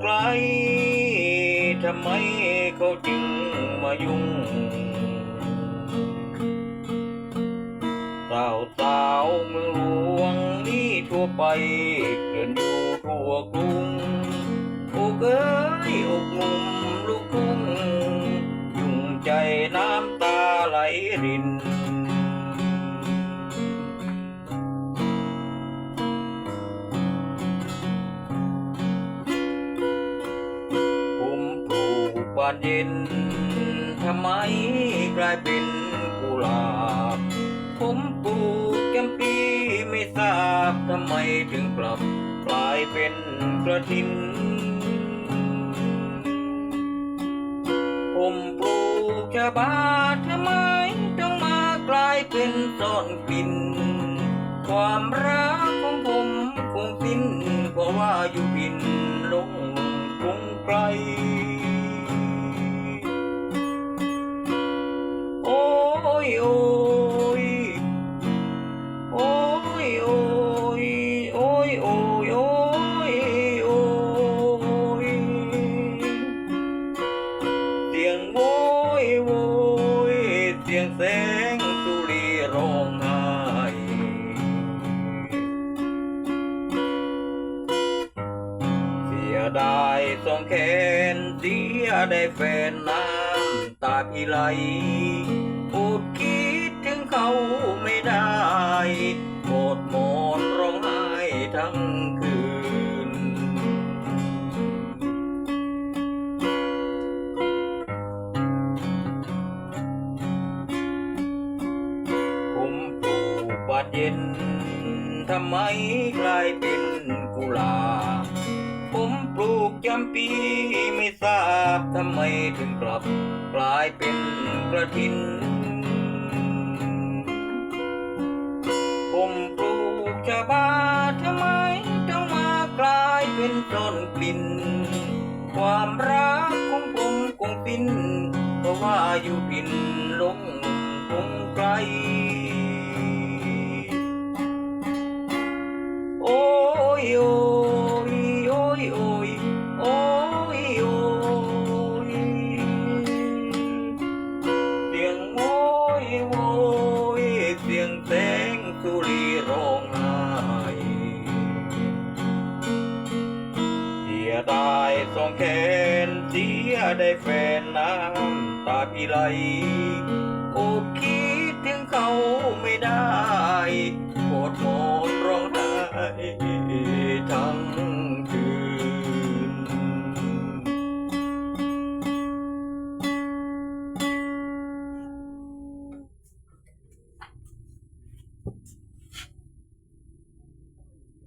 ไกล ทำไมเขาจึงมายุ่งสาวสาวเมืองหลวงนี่ทั่วไปเกินอยู่ทั่วกรุงอกเอ้ยอกหนุ่มลูกทุ่งยุ่งใจน้ำตาไหลริน บานเย็นทำไมกลายเป็นกุหลาบ ผมปลูกแกมปีไม่ทราบทำไมถึงกลับกลายเป็นกระทินผมปลูกชะบาทำไมต้องมากลายเป็นซ่อนกลิ่นความรักของผมคงสิ้นเพราะว่าอยู่บินลงกรุงไกล แสงสุรีร้องไห้เสียดายสองแขนเสียได้แฟนน้ำตาพี่ไหลอดคิดถึงเขาไม่ได้โอดหมอนร้องไห้ทั้งานเย็น ทำไมกลายเป็นกุหลาบผมปลูกจำปีไม่ทราบทำไมถึงกลับกลายเป็นกระทิน ผมปลูกชะบาทำไมต้องมากลายเป็นต้นกลิ่น ความรักของผมคงสิ้นเพราะว่าอยู่พินลงคงไกล งสุรีร้องไห้เสียดายสองแขนเสียได้แฟนน้ำตาพี่ไหลโอเค